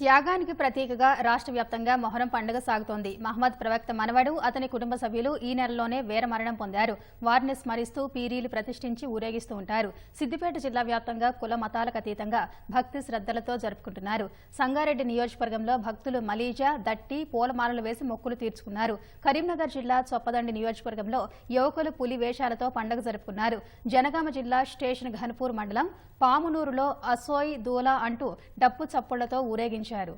త్యాగానికి ప్రతీకగా రాష్ట్ర వ్యాప్తంగా మొహరం పండుగ సాగుతోంది. మహమ్మద్ ప్రవక్త మనవడు అతని కుటుంబ సభ్యులు ఈ నెలలోనే వీరమరణం పొందారు. వారిని స్మరిస్తూ పీరీలు ప్రతిష్ఠించి ఊరేగిస్తూ ఉంటారు. సిద్దిపేట జిల్లా వ్యాప్తంగా కుల మతాలకు అతీతంగా భక్తి శ్రద్దలతో జరుపుకుంటున్నారు. సంగారెడ్డి నియోజకవర్గంలో భక్తులు మలీజా దట్టి పూలమాలలు వేసి మొక్కులు తీర్చుకున్నారు. కరీంనగర్ జిల్లా చొప్పదండి నియోజకవర్గంలో యువకులు పులి వేషాలతో పండుగ జరుపుకున్నారు. జనగామ జిల్లా స్టేషన్ ఘనపూర్ మండలం పామునూరులో అసోయ్ దూలా అంటూ డప్పు చప్పుళ్ళతో ఊరేగించారు. వివరించారు